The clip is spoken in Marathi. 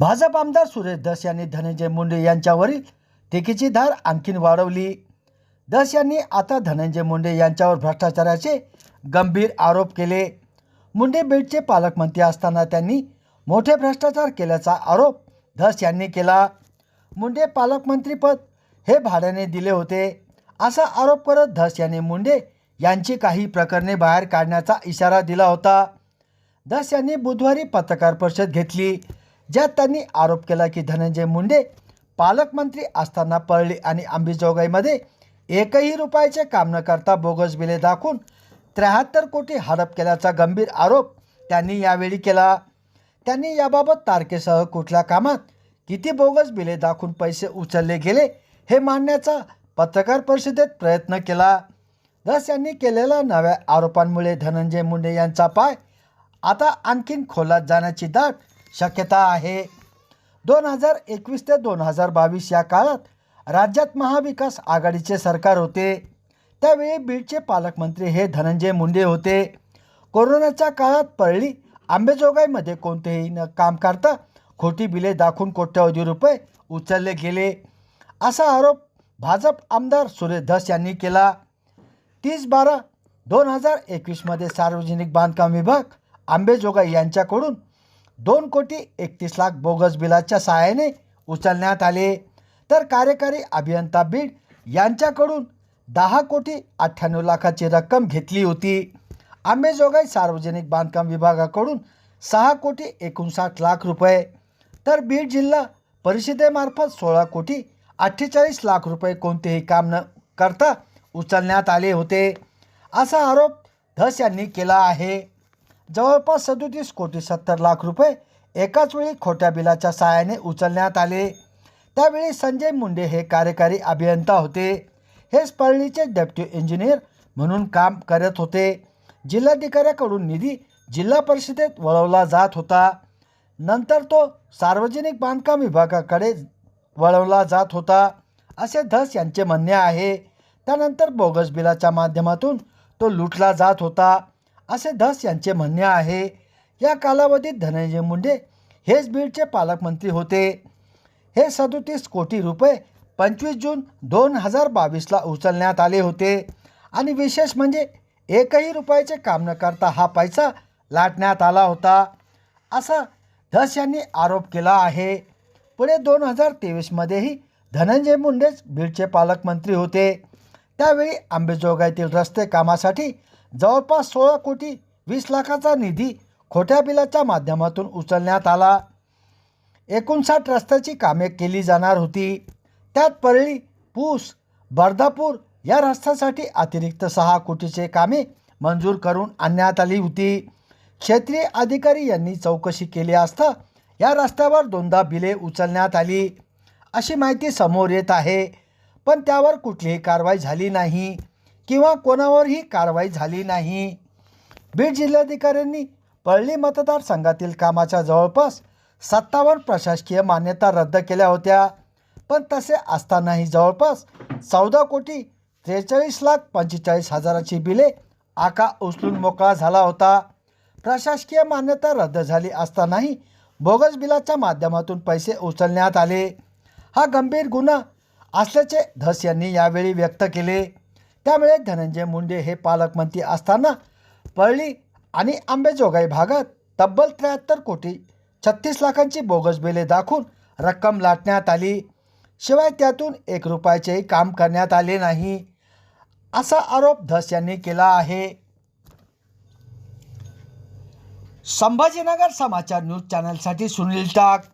भाजप आमदार सुरेश धस यांनी धनंजय मुंडे यांच्यावरील टीकेची धार आणखीन वाढवली. धस यांनी आता धनंजय मुंडे यांच्यावर भ्रष्टाचाराचे गंभीर आरोप केले. मुंडे बेटचे पालकमंत्री असताना त्यांनी मोठे भ्रष्टाचार केल्याचा आरोप धस यांनी केला. मुंडे पालकमंत्रीपद हे भाड्याने दिले होते. असा आरोप करत धस यांनी मुंडे यांची काही प्रकरणे बाहेर काढण्याचा इशारा दिला होता. धस यांनी बुधवारी पत्रकार परिषद घेतली. ज्यात त्यांनी आरोप केला की धनंजय मुंडे पालकमंत्री असताना पळली आणि अंबेजोगाईमध्ये एकही रुपयाचे काम न करता बोगस बिले दाखवून त्र्याहत्तर कोटी हडप केल्याचा गंभीर आरोप त्यांनी यावेळी केला. त्यांनी याबाबत तारखेसह कुठल्या कामात किती बोगस बिले दाखवून पैसे उचलले गेले हे मांडण्याचा पत्रकार परिषदेत प्रयत्न केला. दस यांनी केलेल्या नव्या आरोपांमुळे धनंजय मुंडे यांचा पाय आता आणखीन खोलात जाण्याची दाट शक्यता आहे. दोन हजार एकवीस ते दोन हजार बावीस या काळात राज्यात महाविकास आघाडीचे सरकार होते. त्यावेळी बीडचे पालकमंत्री हे धनंजय मुंडे होते. कोरोनाच्या काळात परळी आंबेजोगाईमध्ये कोणतेही न काम करता खोटी बिले दाखवून कोट्यवधी रुपये उचलले गेले. असा आरोप भाजप आमदार सुरेश धस यांनी केला. तीस बारा दोन हजार एकवीसमध्ये सार्वजनिक बांधकाम विभाग आंबेजोगाई यांच्याकडून दोन कोटी एकतीस लाख बोगस बिलाच्या सहाय्याने उचलण्यात आले. तर कार्यकारी अभियंता बीड यांच्याकडून दहा कोटी अठ्ठ्याण्णव लाखाची रक्कम घेतली होती. आंबेजोगाई सार्वजनिक बांधकाम विभागाकडून सहा कोटी एकोणसाठ लाख रुपये. तर बीड जिल्हा परिषदेमार्फत सोळा कोटी अठ्ठेचाळीस लाख रुपये कोणतेही काम न करता उचलण्यात आले होते. असा आरोप धस यांनी केला आहे. जवळपास सदोतीस कोटी सत्तर लाख रुपये एकाच वेळी खोट्या बिलाच्या सहाय्याने उचलण्यात आले. त्यावेळी संजय मुंडे हे कार्यकारी अभियंता होते. हे स्पर्णीचे डेप्टी इंजिनियर म्हणून काम करत होते. जिल्हाधिकाऱ्याकडून निधी जिल्हा परिषदेत वळवला जात होता. नंतर तो सार्वजनिक बांधकाम विभागाकडे वळवला जात होता असे धस यांचे म्हणणे आहे. त्यानंतर बोगस बिलाच्या माध्यमातून तो लुटला जात होता. असे धस यांचे म्हणणे आहे. या कालावधीत धनंजय मुंडे हेच बीडचे पालकमंत्री होते. हे सदोतीस कोटी रुपये पंचवीस जून दोन हजार बावीसला उचलण्यात आले होते. आणि विशेष म्हणजे एकही रुपयाचे काम न करता हा पैसा लाटण्यात आला होता. असा धस यांनी आरोप केला आहे. पुढे दोन हजार तेवीसमध्येही धनंजय मुंडेच बीडचे पालकमंत्री होते. त्यावेळी आंबेजोगाईतील रस्ते कामासाठी जवळपास सोळा कोटी वीस लाखाचा निधी खोट्या बिलाच्या माध्यमातून उचलण्यात आला. एकोणसाठ रस्त्याची कामे केली जाणार होती. त्यात परळी पूस बर्धापूर या रस्त्यासाठी अतिरिक्त सहा कोटीचे कामे मंजूर करून आणण्यात आली होती. क्षेत्रीय अधिकारी यांनी चौकशी केली असता या रस्त्यावर दोनदा बिले उचलण्यात आली. अशी माहिती समोर येत आहे पण त्यावर कुठलीही कारवाई झाली नाही. किंवा कोणावरही कारवाई झाली नाही. बीड जिल्हाधिकाऱ्यांनी पळली मतदारसंघातील कामाच्या जवळपास सत्तावन्न प्रशासकीय मान्यता रद्द केल्या होत्या. पण तसे असतानाही जवळपास चौदा कोटी त्रेचाळीस लाख पंचेचाळीस हजाराची बिले आका उचलून मोकळा झाला होता. प्रशासकीय मान्यता रद्द झाली असतानाही बोगस बिलाच्या माध्यमातून पैसे उचलण्यात आले. हा गंभीर गुन्हा असल्याचे धस यांनी यावेळी व्यक्त केले. त्यामुळे धनंजय मुंडे हे पालकमंत्री असताना परळी आणि आंबेजोगाई भागात तब्बल त्र्याहत्तर कोटी छत्तीस लाखांची बोगस बिले दाखवून रक्कम लाटण्यात आली. शिवाय त्यातून एक रुपयाचेही काम करण्यात आले नाही असा आरोप धस यांनी केला आहे. संभाजीनगर समाचार न्यूज चॅनलसाठी सुनील टाक.